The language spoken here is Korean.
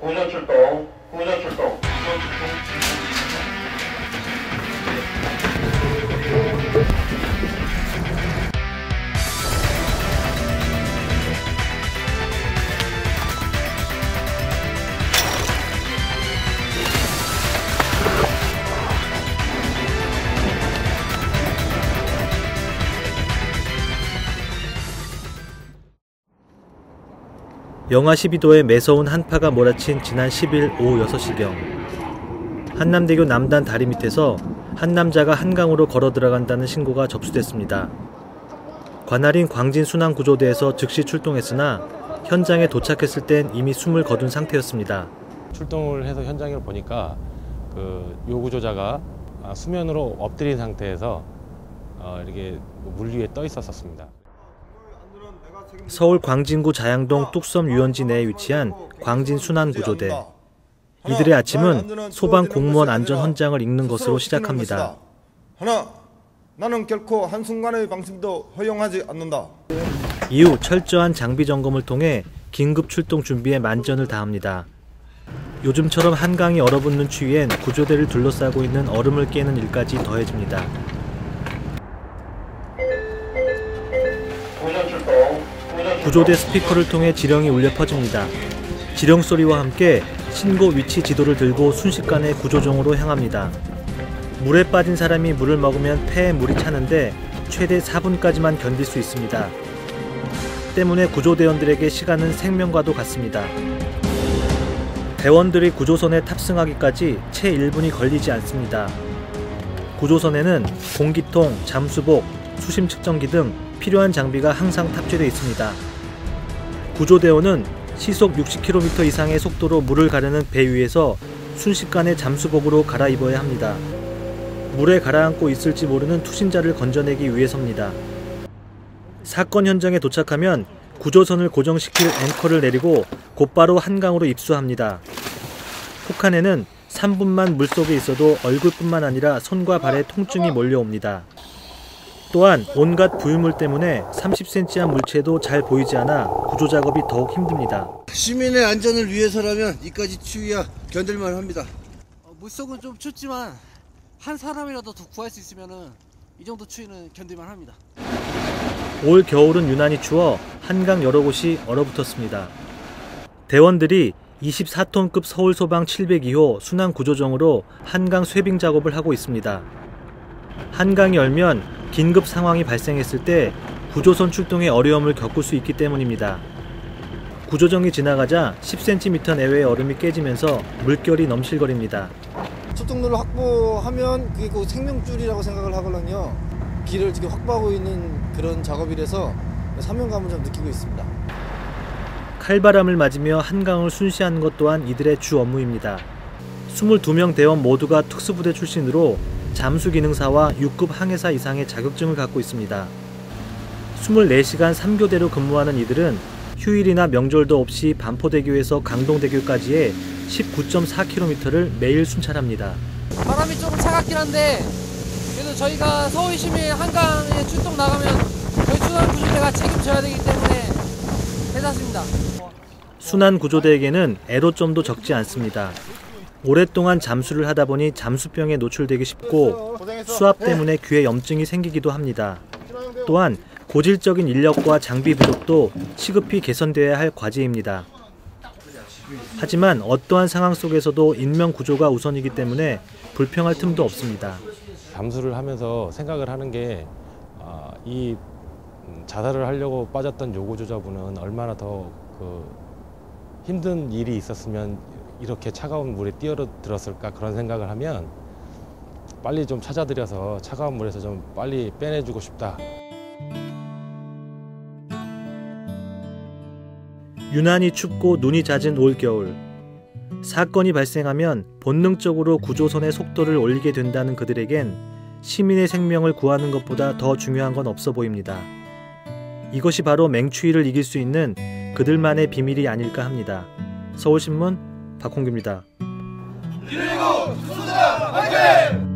구조 출동, 구조 출동. 영하 12도에 매서운 한파가 몰아친 지난 10일 오후 6시경 한남대교 남단 다리 밑에서 한 남자가 한강으로 걸어 들어간다는 신고가 접수됐습니다. 관할인 광진순환구조대에서 즉시 출동했으나 현장에 도착했을 땐 이미 숨을 거둔 상태였습니다. 출동을 해서 현장을 보니까 그 요구조자가 아, 수면으로 엎드린 상태에서 어, 이렇게 물 위에 떠 있었습니다. 서울 광진구 자양동 뚝섬 유원지 내에 위치한 광진순환구조대. 이들의 아침은 소방 공무원 안전 헌장을 읽는 것으로 시작합니다. 하나, 나는 결코 한순간의 방심도 허용하지 않는다. 이후 철저한 장비 점검을 통해 긴급 출동 준비에 만전을 다합니다. 요즘처럼 한강이 얼어붙는 추위엔 구조대를 둘러싸고 있는 얼음을 깨는 일까지 더해집니다. 구조대 스피커를 통해 지령이 울려 퍼집니다. 지령 소리와 함께 신고 위치 지도를 들고 순식간에 구조정으로 향합니다. 물에 빠진 사람이 물을 먹으면 폐에 물이 차는데 최대 4분까지만 견딜 수 있습니다. 때문에 구조대원들에게 시간은 생명과도 같습니다. 대원들이 구조선에 탑승하기까지 채 1분이 걸리지 않습니다. 구조선에는 공기통, 잠수복, 수심 측정기 등 필요한 장비가 항상 탑재되어 있습니다. 구조대원은 시속 60km 이상의 속도로 물을 가르는 배 위에서 순식간에 잠수복으로 갈아입어야 합니다. 물에 가라앉고 있을지 모르는 투신자를 건져내기 위해서입니다. 사건 현장에 도착하면 구조선을 고정시킬 앵커를 내리고 곧바로 한강으로 입수합니다. 혹한에는 3분만 물속에 있어도 얼굴뿐만 아니라 손과 발에 통증이 몰려옵니다. 또한 온갖 부유물 때문에 30cm한 물체도 잘 보이지 않아 구조 작업이 더욱 힘듭니다. 시민의 안전을 위해서라면 이까지 추위야 견딜만 합니다. 어, 물속은 좀 춥지만 한 사람이라도 더 구할 수 있으면은 이 정도 추위는 견딜만 합니다. 올 겨울은 유난히 추워 한강 여러 곳이 얼어붙었습니다. 대원들이 24톤급 서울소방 702호 순환 구조정으로 한강 쇄빙 작업을 하고 있습니다. 한강이 열면 긴급 상황이 발생했을 때 구조선 출동에 어려움을 겪을 수 있기 때문입니다. 구조정이 지나가자 10cm 내외의 얼음이 깨지면서 물결이 넘실거립니다. 초등로를 확보하면 그게 그 생명줄이라고 생각을 하거든요. 길을 지금 확보하고 있는 그런 작업이라서 사명감을 좀 느끼고 있습니다. 칼바람을 맞으며 한강을 순시하는 것 또한 이들의 주 업무입니다. 22명 대원 모두가 특수부대 출신으로 잠수 기능사와 6급 항해사 이상의 자격증을 갖고 있습니다. 24시간 3교대로 근무하는 이들은 휴일이나 명절도 없이 반포대교에서 강동대교까지의 19.4km를 매일 순찰합니다. 바람이 조금 차갑긴 한데 그래도 저희가 서울 시민 한강에 출동 나가면 저희 수산구조대가 책임져야 되기 때문에 괜찮습니다. 순환 구조대에게는 애로점도 적지 않습니다. 오랫동안 잠수를 하다 보니 잠수병에 노출되기 쉽고 수압 때문에 귀에 염증이 생기기도 합니다. 또한 고질적인 인력과 장비 부족도 시급히 개선되어야 할 과제입니다. 하지만 어떠한 상황 속에서도 인명 구조가 우선이기 때문에 불평할 틈도 없습니다. 잠수를 하면서 생각을 하는 게 아, 이 음, 자살을 하려고 빠졌던 요구조자분은 얼마나 더 그 힘든 일이 있었으면 이렇게 차가운 물에 뛰어들었을까 그런 생각을 하면 빨리 좀 찾아들여서 차가운 물에서 좀 빨리 빼내주고 싶다. 유난히 춥고 눈이 잦은 올겨울. 사건이 발생하면 본능적으로 구조선의 속도를 올리게 된다는 그들에겐 시민의 생명을 구하는 것보다 더 중요한 건 없어 보입니다. 이것이 바로 맹추위를 이길 수 있는 그들만의 비밀이 아닐까 합니다. 서울신문 박홍규입니다. 기르고 수수자 화이팅!